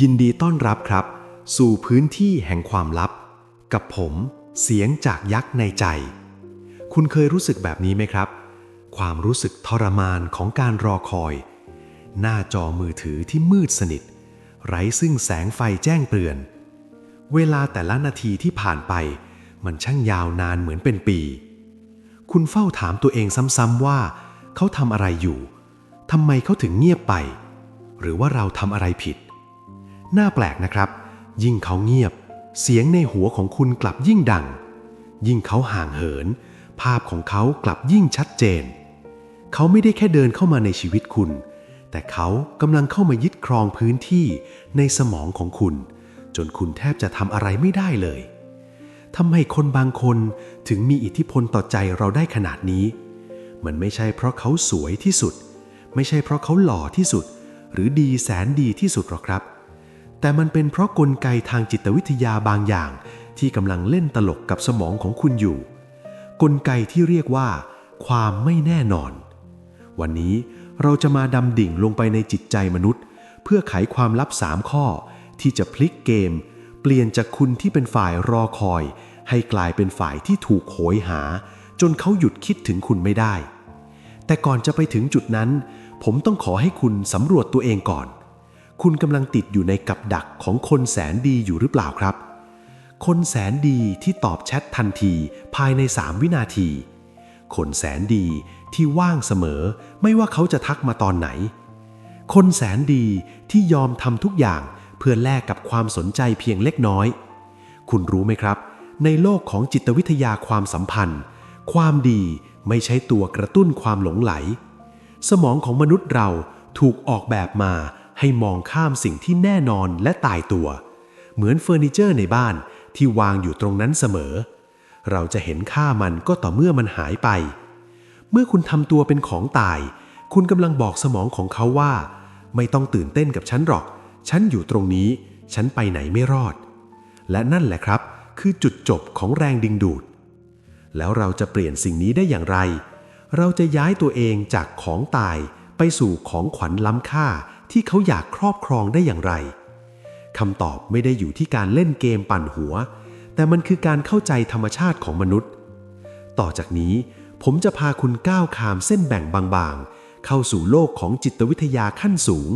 ยินดีต้อนรับครับ สู่พื้นที่แห่งความลับ กับผมเสียงจากยักษ์ในใจ คุณเคยรู้สึกแบบนี้ไหมครับ ความรู้สึกทรมานของการรอคอย หน้าจอมือถือที่มืดสนิท ไร้ซึ่งแสงไฟแจ้งเตือน เวลาแต่ละนาทีที่ผ่านไป มันช่างยาวนานเหมือนเป็นปี คุณเฝ้าถามตัวเองซ้ำๆว่า เขาทำอะไรอยู่ทำไมเขาถึงเงียบไป หรือว่าเราทำอะไรผิด น่าแปลกนะครับ ยิ่งเขาเงียบ เสียงในหัวของคุณกลับยิ่งดัง ยิ่งเขาห่างเหิน ภาพของเขากลับยิ่งชัดเจน เขาไม่ได้แค่เดินเข้ามาในชีวิตคุณ แต่เขากำลังเข้ามายึดครองพื้นที่ในสมองของคุณ จนคุณแทบจะทำอะไรไม่ได้เลยทำไมคนบางคนถึงมีอิทธิพลต่อใจเราได้ขนาดนี้ มันไม่ใช่เพราะเขาสวยที่สุด ไม่ใช่เพราะเขาหล่อที่สุด หรือดีแสนดีที่สุดหรอกครับ แต่มันเป็นเพราะกลไกทางจิตวิทยาบางอย่าง ที่กำลังเล่นตลกกับสมองของคุณอยู่ กลไกที่เรียกว่า ความไม่แน่นอน วันนี้เราจะมาดำดิ่งลงไปในจิตใจมนุษย์ เพื่อไขความลับสามข้อ ที่จะพลิกเกม เปลี่ยนจากคุณที่เป็นฝ่ายรอคอย ให้กลายเป็นฝ่ายที่ถูกโหยหา จนเขาหยุดคิดถึงคุณไม่ได้ แต่ก่อนจะไปถึงจุดนั้น ผมต้องขอให้คุณสำรวจตัวเองก่อน คุณกำลังติดอยู่ในกับดักของคนแสนดีอยู่หรือเปล่าครับ คนแสนดีที่ตอบแชททันทีภายใน 3 วินาที คนแสนดีที่ว่างเสมอไม่ว่าเขาจะทักมาตอนไหน คนแสนดีที่ยอมทำทุกอย่างเพื่อแลกกับความสนใจเพียงเล็กน้อย คุณรู้ไหมครับ ในโลกของจิตวิทยาความสัมพันธ์ ความดีไม่ใช่ตัวกระตุ้นความหลงไหล สมองของมนุษย์เราถูกออกแบบมา ให้มองข้ามสิ่งที่แน่นอนและตายตัว เหมือนเฟอร์นิเจอร์ในบ้านที่วางอยู่ตรงนั้นเสมอ เราจะเห็นค่ามันก็ต่อเมื่อมันหายไป เมื่อคุณทำตัวเป็นของตาย คุณกำลังบอกสมองของเขาว่า ไม่ต้องตื่นเต้นกับฉันหรอก ฉันอยู่ตรงนี้ ฉันไปไหนไม่รอด และนั่นแหละครับ คือจุดจบของแรงดึงดูด แล้วเราจะเปลี่ยนสิ่งนี้ได้อย่างไร เราจะย้ายตัวเองจากของตายไปสู่ของขวัญล้ำค่า ที่เขาอยากครอบครองได้อย่างไรคำตอบไม่ได้อยู่ที่การเล่นเกมปั่นหัว แต่มันคือการเข้าใจธรรมชาติของมนุษย์ ต่อจากนี้ผมจะพาคุณก้าวข้ามเส้นแบ่งบางๆ เข้าสู่โลกของจิตวิทยาขั้นสูง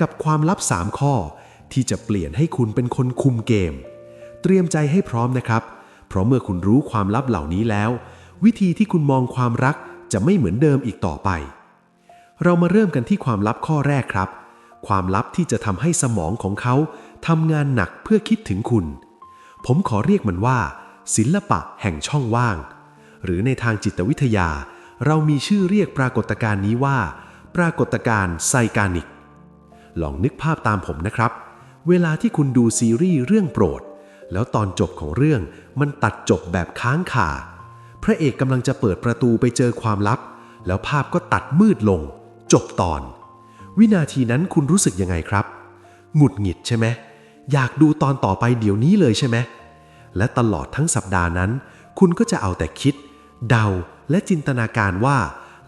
กับความลับสามข้อ ที่จะเปลี่ยนให้คุณเป็นคนคุมเกม เตรียมใจให้พร้อมนะครับ เพราะเมื่อคุณรู้ความลับเหล่านี้แล้ว วิธีที่คุณมองความรักจะไม่เหมือนเดิมอีกต่อไป เรามาเริ่มกันที่ความลับข้อแรกครับ ความลับที่จะทำให้สมองของเขาทำงานหนักเพื่อคิดถึงคุณ ผมขอเรียกมันว่า ศิลปะแห่งช่องว่าง หรือในทางจิตวิทยา เรามีชื่อเรียกปรากฏการณ์นี้ว่า ปรากฏการณ์ไซกานิก ลองนึกภาพตามผมนะครับ เวลาที่คุณดูซีรีส์เรื่องโปรด แล้วตอนจบของเรื่องมันตัดจบแบบค้างคาพระเอกกำลังจะเปิดประตูไปเจอความลับ แล้วภาพก็ตัดมืดลง จบตอน วินาทีนั้นคุณรู้สึกยังไงครับ หงุดหงิดใช่ไหมอยากดูตอนต่อไปเดี๋ยวนี้เลยใช่ไหมและตลอดทั้งสัปดาห์นั้น คุณก็จะเอาแต่คิด เดาและจินตนาการว่า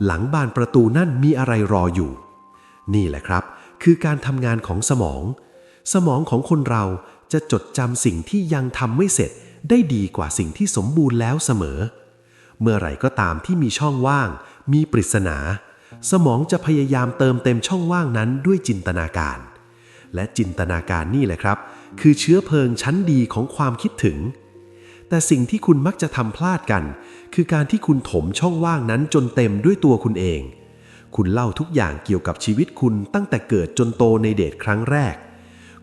หลังบานประตูนั่นมีอะไรรออยู่ นี่แหละครับ คือการทำงานของสมอง สมองของคนเราจะจดจำสิ่งที่ยังทำไม่เสร็จได้ดีกว่าสิ่งที่สมบูรณ์แล้วเสมอ เมื่อไหร่ก็ตามที่มีช่องว่าง มีปริศนา สมองจะพยายามเติมเต็มช่องว่างนั้นด้วยจินตนาการ และจินตนาการนี่แหละครับ คือเชื้อเพลิงชั้นดีของความคิดถึง แต่สิ่งที่คุณมักจะทำพลาดกัน คือการที่คุณถมช่องว่างนั้นจนเต็มด้วยตัวคุณเอง คุณเล่าทุกอย่างเกี่ยวกับชีวิตคุณตั้งแต่เกิดจนโตในเดทครั้งแรก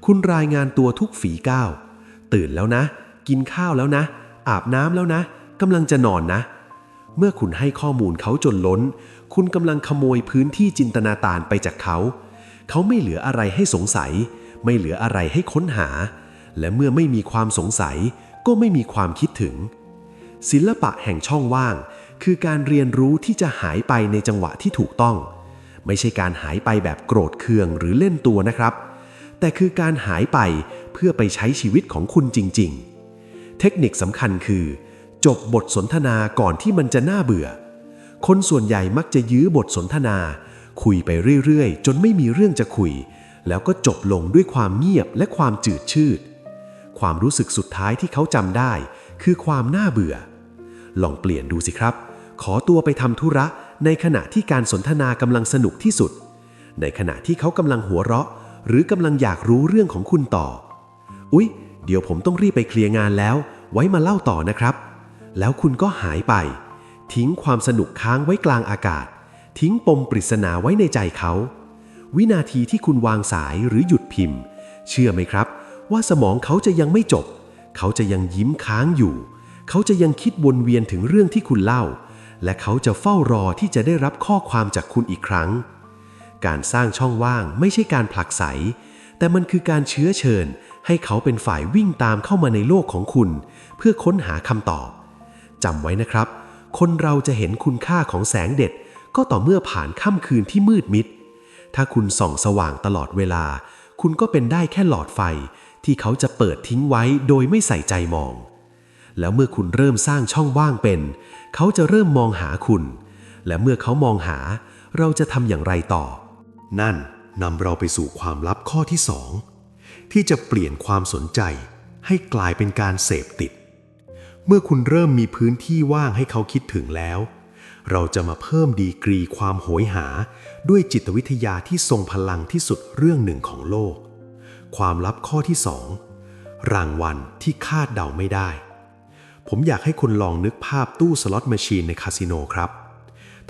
คุณรายงานตัวทุกฝีก้าวตื่นแล้วนะ กินข้าวแล้วนะ อาบน้ำแล้วนะกำลังจะนอนนะ เมื่อคุณให้ข้อมูลเขาจนล้น คุณกำลังขโมยพื้นที่จินตนาการไปจากเขา เขาไม่เหลืออะไรให้สงสัย ไม่เหลืออะไรให้ค้นหา และเมื่อไม่มีความสงสัย ก็ไม่มีความคิดถึง ศิลปะแห่งช่องว่าง คือการเรียนรู้ที่จะหายไปในจังหวะที่ถูกต้อง ไม่ใช่การหายไปแบบโกรธเคืองหรือเล่นตัวนะครับ แต่คือการหายไปเพื่อไปใช้ชีวิตของคุณจริง ๆ เทคนิคสำคัญคือ จบบทสนทนาก่อนที่มันจะน่าเบื่อ คนส่วนใหญ่มักจะยื้อบทสนทนา คุยไปเรื่อยๆ จนไม่มีเรื่องจะคุย แล้วก็จบลงด้วยความเงียบและความจืดชืด ความรู้สึกสุดท้ายที่เขาจำได้ คือความน่าเบื่อ ลองเปลี่ยนดูสิครับ ขอตัวไปทำธุระในขณะที่การสนทนากำลังสนุกที่สุด ในขณะที่เขากำลังหัวเราะ หรือกำลังอยากรู้เรื่องของคุณต่อ อุ๊ย เดี๋ยวผมต้องรีบไปเคลียร์งานแล้ว ไว้มาเล่าต่อนะครับ แล้วคุณก็หายไป ทิ้งความสนุกค้างไว้กลางอากาศ ทิ้งปมปริศนาไว้ในใจเขา วินาทีที่คุณวางสายหรือหยุดพิมพ์ เชื่อไหมครับ ว่าสมองเขาจะยังไม่จบ เขาจะยังยิ้มค้างอยู่ เขาจะยังคิดวนเวียนถึงเรื่องที่คุณเล่า และเขาจะเฝ้ารอที่จะได้รับข้อความจากคุณอีกครั้ง การสร้างช่องว่างไม่ใช่การผลักไส แต่มันคือการเชื้อเชิญ ให้เขาเป็นฝ่ายวิ่งตามเข้ามาในโลกของคุณ เพื่อค้นหาคำตอบจำไว้นะครับ คนเราจะเห็นคุณค่าของแสงเด็ด ก็ต่อเมื่อผ่านค่ำคืนที่มืดมิด ถ้าคุณส่องสว่างตลอดเวลา คุณก็เป็นได้แค่หลอดไฟ ที่เขาจะเปิดทิ้งไว้โดยไม่ใส่ใจมอง แล้วเมื่อคุณเริ่มสร้างช่องว่างเป็น เขาจะเริ่มมองหาคุณ และเมื่อเขามองหา เราจะทำอย่างไรต่อ นั่นนำเราไปสู่ความลับข้อที่สองที่จะเปลี่ยนความสนใจให้กลายเป็นการเสพติด เมื่อคุณเริ่มมีพื้นที่ว่างให้เขาคิดถึงแล้ว เราจะมาเพิ่มดีกรีความโหยหา ด้วยจิตวิทยาที่ทรงพลังที่สุดเรื่องหนึ่งของโลก ความลับข้อที่สองรางวัลที่คาดเดาไม่ได้ ผมอยากให้คุณลองนึกภาพตู้สล็อตแมชชีนในคาสิโนครับ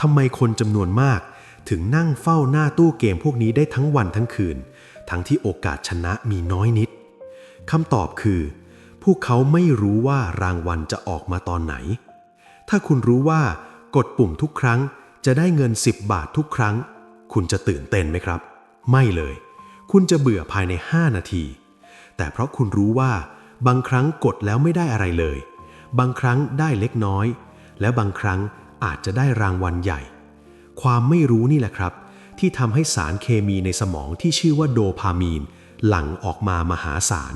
ทำไมคนจำนวนมากถึงนั่งเฝ้าหน้าตู้เกมพวกนี้ได้ทั้งวันทั้งคืน ทั้งที่โอกาสชนะมีน้อยนิดคำตอบคือ วกเขาไม่รู้ว่ารางวัลจะออกมาตอนไหน ถ้าคุณรู้ว่ากดปุ่มทุกครั้งจะได้เงิน 10 บาททุกครั้ง คุณจะตื่นเต้นไหมครับ ไม่เลย คุณจะเบื่อภายใน 5 นาที แต่เพราะคุณรู้ว่า บางครั้งกดแล้วไม่ได้อะไรเลย บางครั้งได้เล็กน้อย และบางครั้งอาจจะได้รางวัลใหญ่ ความไม่รู้นี่แหละครับ ที่ทำให้สารเคมีในสมองที่ชื่อว่าโดพามีน หลั่งออกมามหาศาล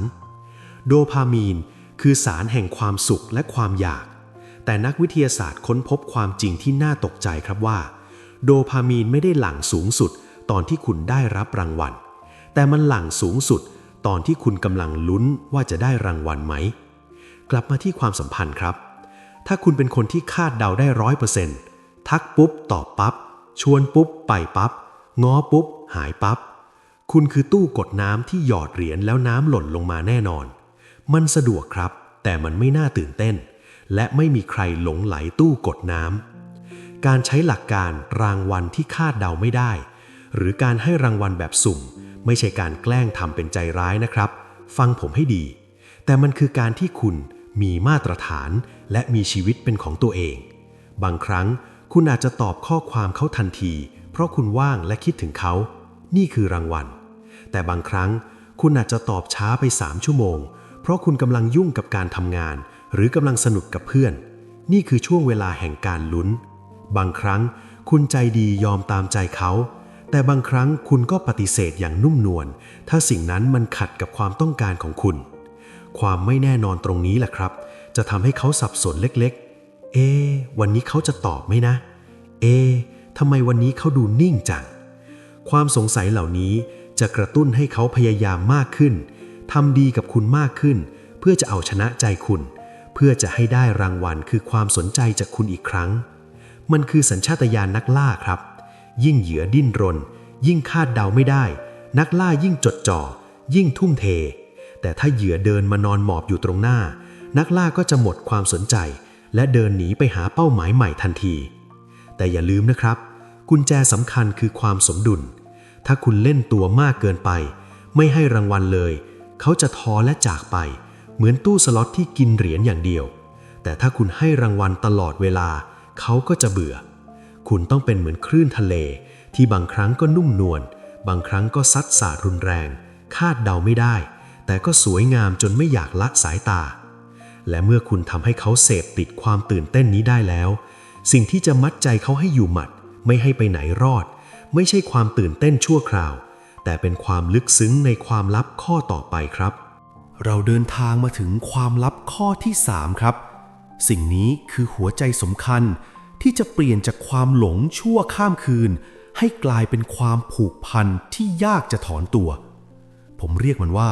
โดพามีน คือสารแห่งความสุขและความอยาก แต่นักวิทยาศาสตร์ค้นพบความจริงที่น่าตกใจครับว่า โดพามีนไม่ได้หลั่งสูงสุด ตอนที่คุณได้รับรางวัล แต่มันหลั่งสูงสุด ตอนที่คุณกำลังลุ้นว่าจะได้รางวัลไหม กลับมาที่ความสัมพันธ์ครับ ถ้าคุณเป็นคนที่คาดเดาได้ร้อยเปอร์เซ็นต์ทักปุ๊บตอบปับ๊บชวนปุ๊บไปปับ๊บง้อปุ๊บหายปับ๊บคุณคือตู้กดน้ำที่หยอดเหรียญแล้วน้ำหล่นลงมาแน่นอน มันสะดวกครับ แต่มันไม่น่าตื่นเต้น และไม่มีใครหลงไหลตู้กดน้ำการใช้หลักการรางวัลที่คาดเดาไม่ได้ หรือการให้รางวัลแบบสุ่ม ไม่ใช่การแกล้งทำเป็นใจร้ายนะครับ ฟังผมให้ดี แต่มันคือการที่คุณมีมาตรฐานและมีชีวิตเป็นของตัวเอง บางครั้งคุณอาจจะตอบข้อความเขาทันที เพราะคุณว่างและคิดถึงเขา นี่คือรางวัล แต่บางครั้งคุณอาจจะตอบช้าไป 3 ชั่วโมง เพราะคุณกำลังยุ่งกับการทำงาน หรือกำลังสนุกกับเพื่อน นี่คือช่วงเวลาแห่งการลุ้น บางครั้งคุณใจดียอมตามใจเขา แต่บางครั้งคุณก็ปฏิเสธอย่างนุ่มนวล ถ้าสิ่งนั้นมันขัดกับความต้องการของคุณ ความไม่แน่นอนตรงนี้แหละครับ จะทำให้เขาสับสนเล็กๆ เอ๊ะวันนี้เขาจะตอบไหมนะ เอ๊ะทำไมวันนี้เขาดูนิ่งจัง ความสงสัยเหล่านี้จะกระตุ้นให้เขาพยายามมากขึ้น ทำดีกับคุณมากขึ้น เพื่อจะเอาชนะใจคุณ เพื่อจะให้ได้รางวัลคือความสนใจจากคุณอีกครั้ง มันคือสัญชาตญาณนักล่าครับ ยิ่งเหยื่อดิ้นรน ยิ่งคาดเดาไม่ได้ นักล่ายิ่งจดจ่อ ยิ่งทุ่มเท แต่ถ้าเหยื่อเดินมานอนหมอบอยู่ตรงหน้า นักล่าก็จะหมดความสนใจ และเดินหนีไปหาเป้าหมายใหม่ทันที แต่อย่าลืมนะครับ กุญแจสำคัญคือความสมดุล ถ้าคุณเล่นตัวมากเกินไป ไม่ให้รางวัลเลย เขาจะท้อและจากไป เหมือนตู้สล็อตที่กินเหรียญอย่างเดียว แต่ถ้าคุณให้รางวัลตลอดเวลา เขาก็จะเบื่อ คุณต้องเป็นเหมือนคลื่นทะเล ที่บางครั้งก็นุ่มนวล บางครั้งก็ซัดสาดรุนแรง คาดเดาไม่ได้ แต่ก็สวยงามจนไม่อยากละสายตา และเมื่อคุณทำให้เขาเสพติดความตื่นเต้นนี้ได้แล้ว สิ่งที่จะมัดใจเขาให้อยู่หมัด ไม่ให้ไปไหนรอด ไม่ใช่ความตื่นเต้นชั่วคราว แต่เป็นความลึกซึ้งในความลับข้อต่อไปครับ เราเดินทางมาถึงความลับข้อที่ 3 ครับ สิ่งนี้คือหัวใจสำคัญที่จะเปลี่ยนจากความหลงชั่วข้ามคืน ให้กลายเป็นความผูกพันที่ยากจะถอนตัว ผมเรียกมันว่า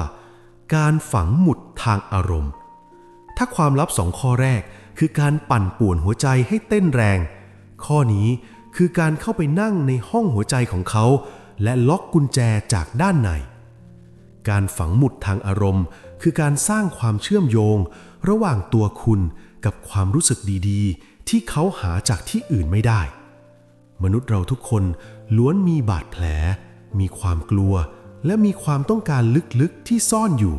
การฝังหมุดทางอารมณ์ ถ้าความลับสองข้อแรกคือการปั่นป่วนหัวใจให้เต้นแรง ข้อนี้คือการเข้าไปนั่งในห้องหัวใจของเขา และล็อกกุญแจจากด้านใน การฝังหมุดทางอารมณ์ คือการสร้างความเชื่อมโยง ระหว่างตัวคุณกับความรู้สึกดีๆ ที่เขาหาจากที่อื่นไม่ได้ มนุษย์เราทุกคนล้วนมีบาดแผล มีความกลัว และมีความต้องการลึกๆที่ซ่อนอยู่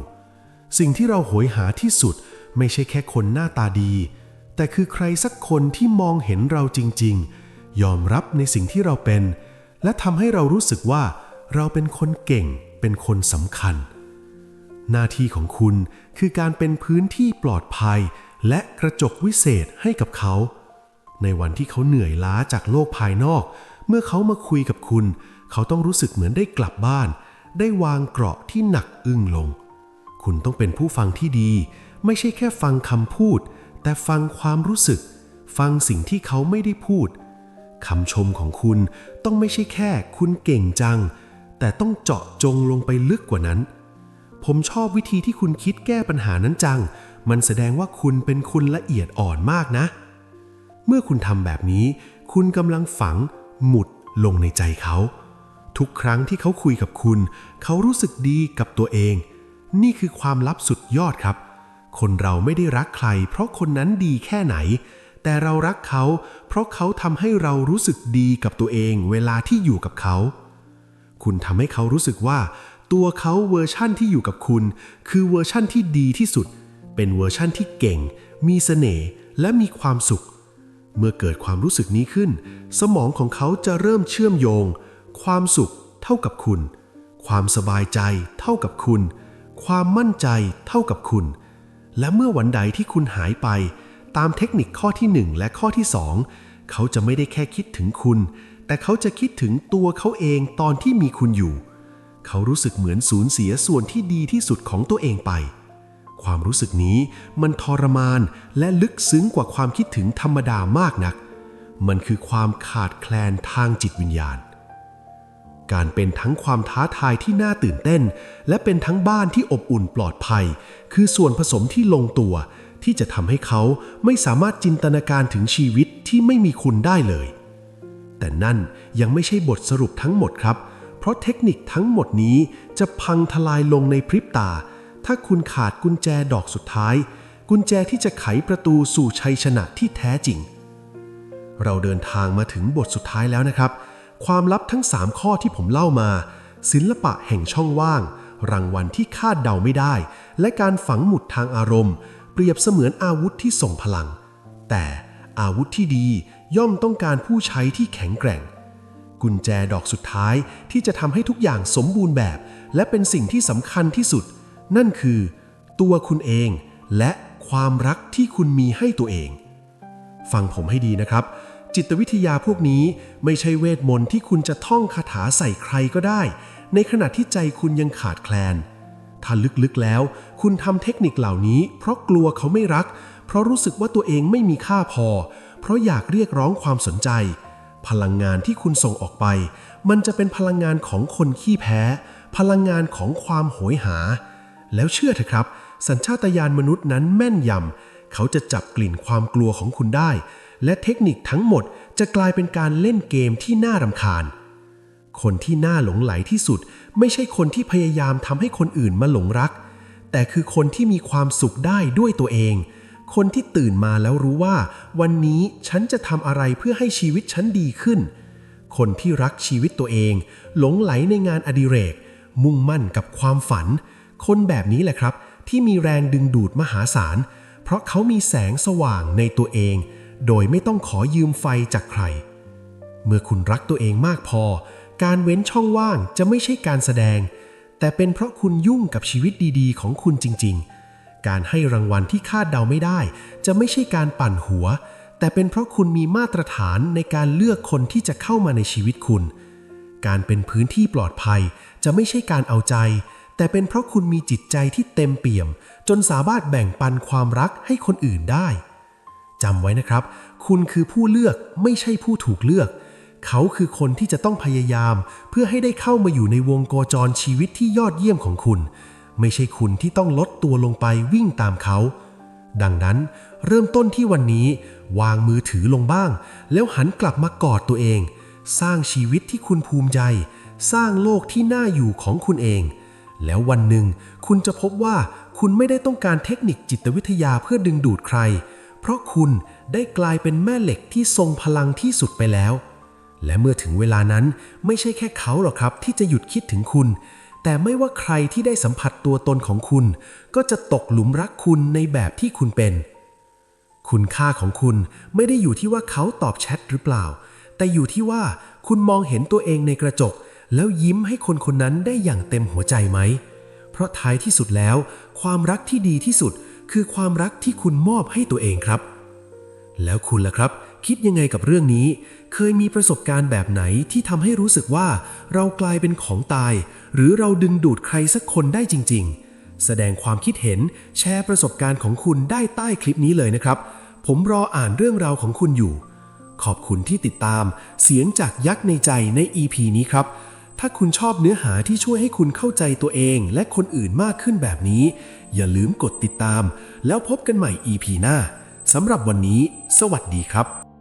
สิ่งที่เราโหยหาที่สุดไม่ใช่แค่คนหน้าตาดี แต่คือใครสักคนที่มองเห็นเราจริง ๆ ยอมรับในสิ่งที่เราเป็น และทำให้เรารู้สึกว่าเราเป็นคนเก่งเป็นคนสำคัญ หน้าที่ของคุณคือการเป็นพื้นที่ปลอดภัย และกระจกวิเศษให้กับเขา ในวันที่เขาเหนื่อยล้าจากโลกภายนอก เมื่อเขามาคุยกับคุณ เขาต้องรู้สึกเหมือนได้กลับบ้าน ได้วางเกราะที่หนักอึ้งลง คุณต้องเป็นผู้ฟังที่ดี ไม่ใช่แค่ฟังคำพูด แต่ฟังความรู้สึก ฟังสิ่งที่เขาไม่ได้พูด คำชมของคุณต้องไม่ใช่แค่คุณเก่งจัง แต่ต้องเจาะจงลงไปลึกกว่านั้น ผมชอบวิธีที่คุณคิดแก้ปัญหานั้นจัง มันแสดงว่าคุณเป็นคุณละเอียดอ่อนมากนะ เมื่อคุณทำแบบนี้ คุณกำลังฝังหมุดลงในใจเขา ทุกครั้งที่เขาคุยกับคุณ เขารู้สึกดีกับตัวเอง นี่คือความลับสุดยอดครับ คนเราไม่ได้รักใคร เพราะคนนั้นดีแค่ไหน แต่เรารักเขา เพราะเขาทำให้เรารู้สึกดีกับตัวเองเวลาที่อยู่กับเขา คุณทำให้เขารู้สึกว่า ตัวเขาเวอร์ชั่นที่อยู่กับคุณ คือเวอร์ชั่นที่ดีที่สุด เป็นเวอร์ชั่นที่เก่ง มีเสน่ห์และมีความสุข เมื่อเกิดความรู้สึกนี้ขึ้น สมองของเขาจะเริ่มเชื่อมโยง ความสุขเท่ากับคุณ ความสบายใจเท่ากับคุณ ความมั่นใจเท่ากับคุณ และเมื่อวันใดที่คุณหายไป ตามเทคนิคข้อที่หนึ่งและข้อที่สองเขาจะไม่ได้แค่คิดถึงคุณ แต่เขาจะคิดถึงตัวเขาเองตอนที่มีคุณอยู่ เขารู้สึกเหมือนสูญเสียส่วนที่ดีที่สุดของตัวเองไป ความรู้สึกนี้มันทรมานและลึกซึ้งกว่าความคิดถึงธรรมดามากนัก มันคือความขาดแคลนทางจิตวิญญาณ การเป็นทั้งความท้าทายที่น่าตื่นเต้น และเป็นทั้งบ้านที่อบอุ่นปลอดภัย คือส่วนผสมที่ลงตัว ที่จะทำให้เขาไม่สามารถจินตนาการถึงชีวิตที่ไม่มีคุณได้เลย แต่นั่นยังไม่ใช่บทสรุปทั้งหมดครับ เพราะเทคนิคทั้งหมดนี้จะพังทลายลงในพริบตา ถ้าคุณขาดกุญแจดอกสุดท้าย กุญแจที่จะไขประตูสู่ชัยชนะที่แท้จริง เราเดินทางมาถึงบทสุดท้ายแล้วนะครับ ความลับทั้ง 3 ข้อที่ผมเล่ามา ศิลปะแห่งช่องว่างรางวัลที่คาดเดาไม่ได้ และการฝังหมุดทางอารมณ์ เปรียบเสมือนอาวุธที่ส่งพลัง แต่อาวุธที่ดีย่อมต้องการผู้ใช้ที่แข็งแกร่ง กุญแจดอกสุดท้ายที่จะทำให้ทุกอย่างสมบูรณ์แบบ และเป็นสิ่งที่สำคัญที่สุด นั่นคือ ตัวคุณเองและความรักที่คุณมีให้ตัวเอง ฟังผมให้ดีนะครับ จิตวิทยาพวกนี้ไม่ใช่เวทมนต์ที่คุณจะท่องคาถาใส่ใครก็ได้ ในขณะที่ใจคุณยังขาดแคลน ถ้าลึกๆแล้ว คุณทำเทคนิคเหล่านี้ เพราะกลัวเขาไม่รัก เพราะรู้สึกว่าตัวเองไม่มีค่าพอ เพราะอยากเรียกร้องความสนใจ พลังงานที่คุณส่งออกไป มันจะเป็นพลังงานของคนขี้แพ้ พลังงานของความโหยหา แล้วเชื่อเถอะครับ สัญชาตญาณมนุษย์นั้นแม่นยำเขาจะจับกลิ่นความกลัวของคุณได้ และเทคนิคทั้งหมดจะกลายเป็นการเล่นเกมที่น่ารำคาญ คนที่น่าหลงไหลที่สุด ไม่ใช่คนที่พยายามทำให้คนอื่นมาหลงรัก แต่คือคนที่มีความสุขได้ด้วยตัวเอง คนที่ตื่นมาแล้วรู้ว่า วันนี้ฉันจะทำอะไรเพื่อให้ชีวิตฉันดีขึ้น คนที่รักชีวิตตัวเอง หลงไหลในงานอดิเรก มุ่งมั่นกับความฝัน คนแบบนี้แหละครับ ที่มีแรงดึงดูดมหาศาล เพราะเขามีแสงสว่างในตัวเอง โดยไม่ต้องขอยืมไฟจากใคร เมื่อคุณรักตัวเองมากพอ การเว้นช่องว่างจะไม่ใช่การแสดง แต่เป็นเพราะคุณยุ่งกับชีวิตดีๆ ของคุณจริง ๆ การให้รางวัลที่คาดเดาไม่ได้ จะไม่ใช่การปั่นหัว แต่เป็นเพราะคุณมีมาตรฐานในการเลือกคนที่จะเข้ามาในชีวิตคุณ การเป็นพื้นที่ปลอดภัย จะไม่ใช่การเอาใจ แต่เป็นเพราะคุณมีจิตใจที่เต็มเปี่ยม จนสามารถแบ่งปันความรักให้คนอื่นได้จำไว้นะครับ คุณคือผู้เลือกไม่ใช่ผู้ถูกเลือก เขาคือคนที่จะต้องพยายาม เพื่อให้ได้เข้ามาอยู่ในวงโคจรชีวิตที่ยอดเยี่ยมของคุณ ไม่ใช่คุณที่ต้องลดตัวลงไปวิ่งตามเขา ดังนั้น เริ่มต้นที่วันนี้ วางมือถือลงบ้าง แล้วหันกลับมากอดตัวเอง สร้างชีวิตที่คุณภูมิใจ สร้างโลกที่น่าอยู่ของคุณเอง แล้ววันหนึ่ง คุณจะพบว่าคุณไม่ได้ต้องการเทคนิคจิตวิทยาเพื่อดึงดูดใคร เพราะคุณได้กลายเป็นแม่เหล็กที่ทรงพลังที่สุดไปแล้ว และเมื่อถึงเวลานั้นไม่ใช่แค่เขาหรอกครับ ที่จะหยุดคิดถึงคุณ แต่ไม่ว่าใครที่ได้สัมผัสตัวตนของคุณ ก็จะตกหลุมรักคุณในแบบที่คุณเป็น คุณค่าของคุณไม่ได้อยู่ที่ว่าเขาตอบแชทหรือเปล่า แต่อยู่ที่ว่าคุณมองเห็นตัวเองในกระจก แล้วยิ้มให้คนคนนั้นได้อย่างเต็มหัวใจไหม เพราะท้ายที่สุดแล้ว ความรักที่ดีที่สุด คือความรักที่คุณมอบให้ตัวเองครับ แล้วคุณล่ะครับ คิดยังไงกับเรื่องนี้ เคยมีประสบการณ์แบบไหนที่ทำให้รู้สึกว่าเรากลายเป็นของตาย หรือเราดึงดูดใครสักคนได้จริง ๆ แสดงความคิดเห็นแชร์ประสบการณ์ของคุณได้ใต้คลิปนี้เลยนะครับ ผมรออ่านเรื่องราวของคุณอยู่ ขอบคุณที่ติดตาม เสียงจากยักษ์ในใจใน EP นี้ครับถ้าคุณชอบเนื้อหาที่ช่วยให้คุณเข้าใจตัวเองและคนอื่นมากขึ้นแบบนี้ อย่าลืมกดติดตาม แล้วพบกันใหม่ EP หน้าสำหรับวันนี้ สวัสดีครับ